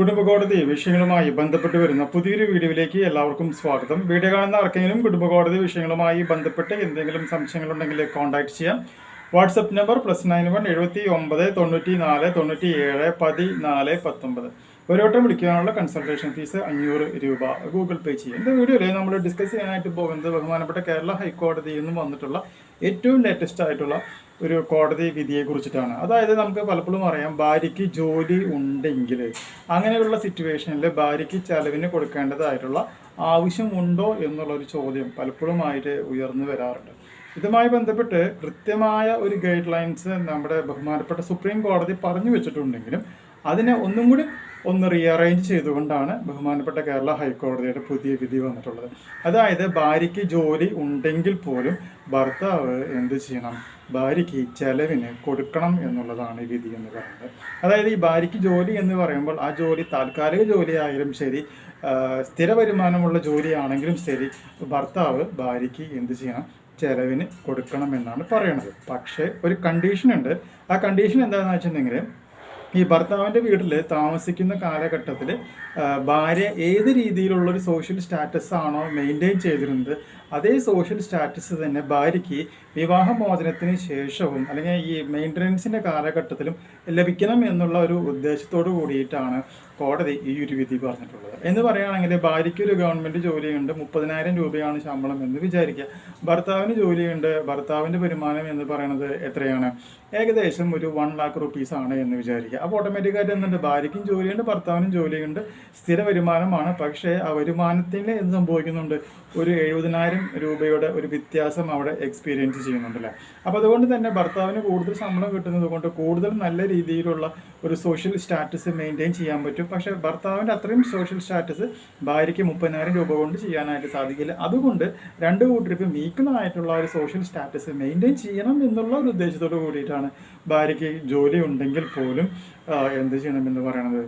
കുടുംബകോടതി വിഷയങ്ങളുമായി ബന്ധപ്പെട്ട് വരുന്ന പുതിയൊരു വീഡിയോയിലേക്ക് എല്ലാവർക്കും സ്വാഗതം. വീഡിയോ കാണുന്ന ആർക്കെങ്കിലും കുടുംബകോടതി വിഷയങ്ങളുമായി ബന്ധപ്പെട്ട് എന്തെങ്കിലും സംശയങ്ങളുണ്ടെങ്കിൽ കോൺടാക്ട് ചെയ്യാം. WhatsApp number plus nine one എഴുപത്തി ഒമ്പത് തൊണ്ണൂറ്റി നാല് തൊണ്ണൂറ്റി ഏഴ് പതിനാല് പത്തൊമ്പത്. ഒരു വട്ടം വിളിക്കാനുള്ള കൺസൾട്ടേഷൻ ഫീസ് അഞ്ഞൂറ് രൂപ. ഗൂഗിൾ പേ ചെയ്യും. ഇന്ന് വീഡിയോയിൽ നമ്മൾ ഡിസ്കസ് ചെയ്യാനായിട്ട് പോകുന്നത് ബഹുമാനപ്പെട്ട കേരള ഹൈക്കോടതിയിൽ നിന്നും വന്നിട്ടുള്ള ഏറ്റവും ലേറ്റസ്റ്റ് ആയിട്ടുള്ള ഒരു കോടതി വിധിയെ കുറിച്ചിട്ടാണ്. അതായത് നമുക്ക് പലപ്പോഴും അറിയാം ഭാര്യയ്ക്ക് ജോലി ഉണ്ടെങ്കിൽ അങ്ങനെയുള്ള സിറ്റുവേഷനിൽ ഭാര്യയ്ക്ക് ചെലവിന് കൊടുക്കേണ്ടതായിട്ടുള്ള ആവശ്യമുണ്ടോ എന്നുള്ള ഒരു ചോദ്യം പലപ്പോഴുമായിട്ട് ഉയർന്നു വരാറുണ്ട്. ഇതുമായി ബന്ധപ്പെട്ട് കൃത്യമായ ഒരു ഗൈഡ് ലൈൻസ് നമ്മുടെ ബഹുമാനപ്പെട്ട സുപ്രീം കോടതി പറഞ്ഞു വെച്ചിട്ടുണ്ടെങ്കിലും അതിനെ ഒന്നും കൂടി ഒന്ന് റീഅറേഞ്ച് ചെയ്തുകൊണ്ടാണ് ബഹുമാനപ്പെട്ട കേരള ഹൈക്കോടതിയുടെ പുതിയ വിധി വന്നിട്ടുള്ളത്. അതായത് ഭാര്യയ്ക്ക് ജോലി ഉണ്ടെങ്കിൽ പോലും ഭർത്താവ് എന്ത് ചെയ്യണം? ഭാര്യയ്ക്ക് ചെലവിന് കൊടുക്കണം എന്നുള്ളതാണ് ഈ വിധി എന്ന് പറയുന്നത്. അതായത് ഈ ഭാര്യയ്ക്ക് ജോലി എന്ന് പറയുമ്പോൾ ആ ജോലി താൽക്കാലിക ജോലിയായാലും ശരി സ്ഥിര വരുമാനമുള്ള ജോലിയാണെങ്കിലും ശരി ഭർത്താവ് ഭാര്യയ്ക്ക് എന്ത് ചെയ്യണം? ചെലവിന് കൊടുക്കണം എന്നാണ് പറയണത്. പക്ഷേ ഒരു കണ്ടീഷൻ ഉണ്ട്. ആ കണ്ടീഷൻ എന്താണെന്ന് വെച്ചിട്ടുണ്ടെങ്കിൽ ഈ ഭർത്താവിന്റെ വീട്ടിൽ താമസിക്കുന്ന കാലഘട്ടത്തിൽ ഭാര്യ ഏത് രീതിയിലുള്ള ഒരു സോഷ്യൽ സ്റ്റാറ്റസ് ആണോ മെയിന്റെയിൻ ചെയ്തിരുന്നത് അതേ സോഷ്യൽ സ്റ്റാറ്റസ് തന്നെ ഭാര്യയ്ക്ക് വിവാഹമോചനത്തിന് ശേഷവും അല്ലെങ്കിൽ ഈ മെയിന്റനൻസിന്റെ കാലഘട്ടത്തിലും ലഭിക്കണം എന്നുള്ള ഒരു ഉദ്ദേശത്തോടു കൂടിയിട്ടാണ് കോടതി ഈ ഒരു വിധി പറഞ്ഞിട്ടുള്ളത്. എന്ന് പറയുകയാണെങ്കിൽ ഭാര്യയ്ക്ക് ഒരു ഗവൺമെന്റ് ജോലിയുണ്ട് മുപ്പതിനായിരം രൂപയാണ് ശമ്പളം എന്ന് വിചാരിക്കുക. ഭർത്താവിന് ജോലിയുണ്ട് ഭർത്താവിന്റെ വരുമാനം എന്ന് പറയുന്നത് എത്രയാണ്? ഏകദേശം ഒരു വൺ ലാക്ക് റുപ്പീസ് ആണ് എന്ന് വിചാരിക്കുക. അപ്പോൾ ഓട്ടോമാറ്റിക്കായിട്ട് എന്തുണ്ട്? ഭാര്യയ്ക്കും ജോലിയുണ്ട് ഭർത്താവിനും ജോലിയുണ്ട് സ്ഥിര വരുമാനമാണ്. പക്ഷേ ആ വരുമാനത്തിന് എന്ത് സംഭവിക്കുന്നുണ്ട്? ഒരു എഴുപതിനായിരം രൂപയുടെ ഒരു വ്യത്യാസം അവിടെ എക്സ്പീരിയൻസ് ചെയ്യുന്നുണ്ടല്ലേ അപ്പോൾ അതുകൊണ്ട് തന്നെ ഭർത്താവിന് കൂടുതൽ ശമ്പളം കിട്ടുന്നത് കൊണ്ട് കൂടുതൽ നല്ല രീതിയിലുള്ള ഒരു സോഷ്യൽ സ്റ്റാറ്റസ് മെയിന്റെയിൻ ചെയ്യാൻ പറ്റും. പക്ഷേ ഭർത്താവിന്റെ അത്രയും സോഷ്യൽ സ്റ്റാറ്റസ് ഭാര്യയ്ക്ക് മുപ്പതിനായിരം രൂപ കൊണ്ട് ചെയ്യാനായിട്ട് സാധിക്കില്ല. അതുകൊണ്ട് രണ്ട് കൂട്ടർക്കും ഈക്വൽ ഒരു സോഷ്യൽ സ്റ്റാറ്റസ് മെയിന്റെയിൻ ചെയ്യണം എന്നുള്ള ഒരു ഉദ്ദേശത്തോട് കൂടിയിട്ടാണ് ഭാര്യയ്ക്ക് ജോലി ഉണ്ടെങ്കിൽ പോലും എന്ത് ചെയ്യണം എന്ന് പറയണത്?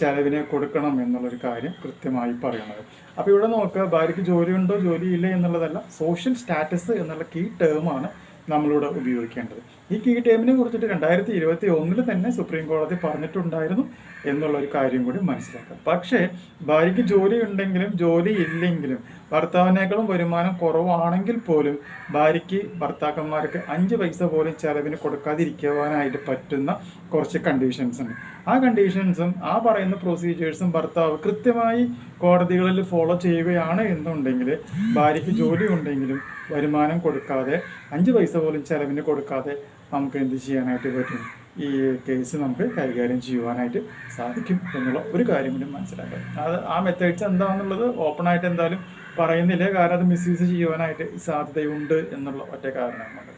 ചെലവിനെ കൊടുക്കണം എന്നുള്ളൊരു കാര്യം കൃത്യമായി പറയണത്. അപ്പോൾ ഇവിടെ നോക്കുക ഭാര്യയ്ക്ക് ജോലിയുണ്ടോ ജോലിയില്ലേ എന്നുള്ളതല്ല സോഷ്യൽ സ്റ്റാറ്റസ് എന്നുള്ള കീ ടേമാണ് നമ്മളിവിടെ ഉപയോഗിക്കേണ്ടത്. ഈ കീ ടൈമിനെ കുറിച്ചിട്ട് രണ്ടായിരത്തി ഇരുപത്തി ഒന്നിൽ തന്നെ സുപ്രീം കോടതി പറഞ്ഞിട്ടുണ്ടായിരുന്നു എന്നുള്ള ഒരു കാര്യം കൂടി മനസ്സിലാക്കാം. പക്ഷേ ഭാര്യയ്ക്ക് ജോലി ഉണ്ടെങ്കിലും ജോലി ഇല്ലെങ്കിലും ഭർത്താവിനേക്കാളും വരുമാനം കുറവാണെങ്കിൽ പോലും ഭാര്യയ്ക്ക് ഭർത്താക്കന്മാർക്ക് അഞ്ച് പൈസ പോലും ചെലവിന് കൊടുക്കാതിരിക്കുവാനായിട്ട് പറ്റുന്ന കുറച്ച് കണ്ടീഷൻസ് ഉണ്ട്. ആ കണ്ടീഷൻസും ആ പറയുന്ന പ്രൊസീജിയേഴ്സും ഭർത്താവ് കൃത്യമായി കോടതികളിൽ ഫോളോ ചെയ്യുകയാണ് എന്നുണ്ടെങ്കിൽ ഭാര്യയ്ക്ക് ജോലി ഉണ്ടെങ്കിലും വരുമാനം കൊടുക്കാതെ അഞ്ച് പൈസ പോലും ചെലവിന് കൊടുക്കാതെ നമുക്ക് എന്ത് ചെയ്യാനായിട്ട് പറ്റും? ഈ കേസ് നമുക്ക് കൈകാര്യം ചെയ്യുവാനായിട്ട് സാധിക്കും എന്നുള്ള ഒരു കാര്യം കൂടി മനസ്സിലാക്കാം. അത് ആ മെത്തേഡ്സ് എന്താണെന്നുള്ളത് ഓപ്പൺ ആയിട്ട് എന്തായാലും പറയുന്നില്ല. കാരണം അത് മിസ്യൂസ് ചെയ്യുവാനായിട്ട് സാധ്യതയുണ്ട് എന്നുള്ള ഒറ്റ കാരണം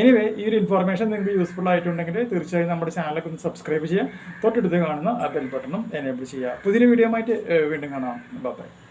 എനിവേ ഈ ഒരു ഇൻഫർമേഷൻ നിങ്ങൾക്ക് യൂസ്ഫുൾ ആയിട്ടുണ്ടെങ്കിൽ തീർച്ചയായും നമ്മുടെ ചാനലൊക്കെ ഒന്ന് സബ്സ്ക്രൈബ് ചെയ്യുക. തൊട്ടടുത്ത് കാണുന്ന ആ ബെൽ ബട്ടണും എനേബിൾ ചെയ്യുക. പുതിയ വീഡിയോ ആയിട്ട് വീണ്ടും കാണാം. ബൈ